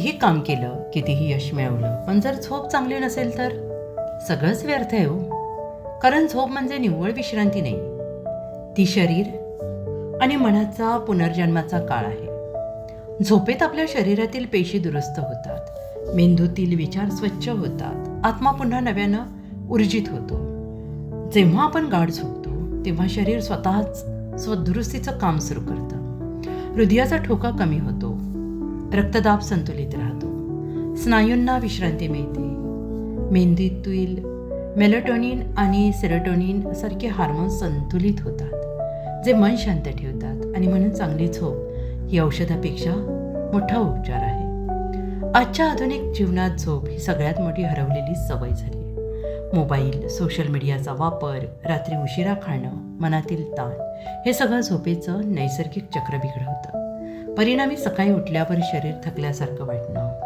कितीही काम केलं कितीही यश मिळवलं पण जर झोप चांगली नसेल तर? सगळंच व्यर्थ आहे हो. कारण झोप म्हणजे निव्वळ विश्रांती नाही. ती शरीर आणि मनाचा पुनर्जन्माचा काळ आहे. झोपेत आपल्या शरीरातील पेशी दुरुस्त होतात. मेंदूतील विचार स्वच्छ होतात. आत्मा पुन्हा नव्यानं ऊर्जित होतो. जेव्हा आपण गाढ झोपतो तेव्हा शरीर स्वतःच स्वदुरुस्तीचं काम सुरू करतं. हृदयाचा ठोका कमी होतो. रक्तदाब संतुलित राहतो. स्नायूंना विश्रांती मिळते. मेंदूतील मेलोटोनिन आणि सेरोटोनिन सारखे हार्मोन्स संतुलित होतात जे मन शांत ठेवतात आणि म्हणून चांगली झोप ही औषधापेक्षा मोठा उपचार आहे. आजच्या आधुनिक जीवनात झोप ही सगळ्यात मोठी हरवलेली सवय झाली. आहे मोबाईल सोशल मीडियाचा वापर रात्री उशिरा खाणं मनातील ताण हे सगळं झोपेचं नैसर्गिक चक्र बिघडवतं. परिणामी सकाळी उठल्यावर शरीर थकल्यासारखं वाटणं.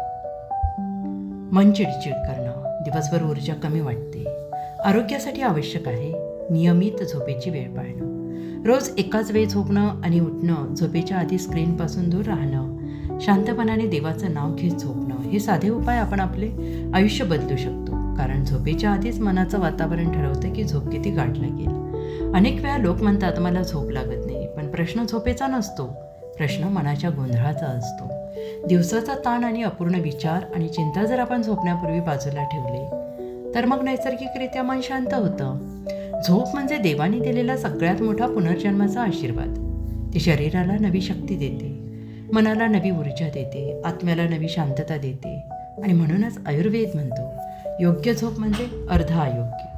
मन चिडचिड करणं. दिवसभर ऊर्जा कमी वाटते. आरोग्यासाठी आवश्यक आहे नियमित झोपेची वेळ पाळणं. रोज एकाच वेळ झोपणं आणि उठणं झोपेच्या आधी स्क्रीनपासून दूर राहणं. शांतपणाने देवाचं नाव घेत झोपणं हे साधे उपाय आपण आपले आयुष्य बदलू शकतो. कारण झोपेच्या आधीच मनाचं वातावरण ठरवतं की झोप किती गाठ लागेल अनेक वेळा लोक म्हणतात मला झोप लागत नाही. पण प्रश्न झोपेचा नसतो. प्रश्न मनाच्या गोंधळाचा असतो. दिवसाचा ताण आणि अपूर्ण विचार आणि चिंता जर आपण झोपण्यापूर्वी बाजूला ठेवले तर मग नैसर्गिकरित्या मन शांत होतं. झोप म्हणजे देवाने दिलेला सगळ्यात मोठा पुनर्जन्माचा आशीर्वाद. ती शरीराला नवी शक्ती देते मनाला नवी ऊर्जा देते आत्म्याला नवी शांतता देते आणि म्हणूनच आयुर्वेद म्हणतो योग्य झोप म्हणजे अर्ध आयोग्य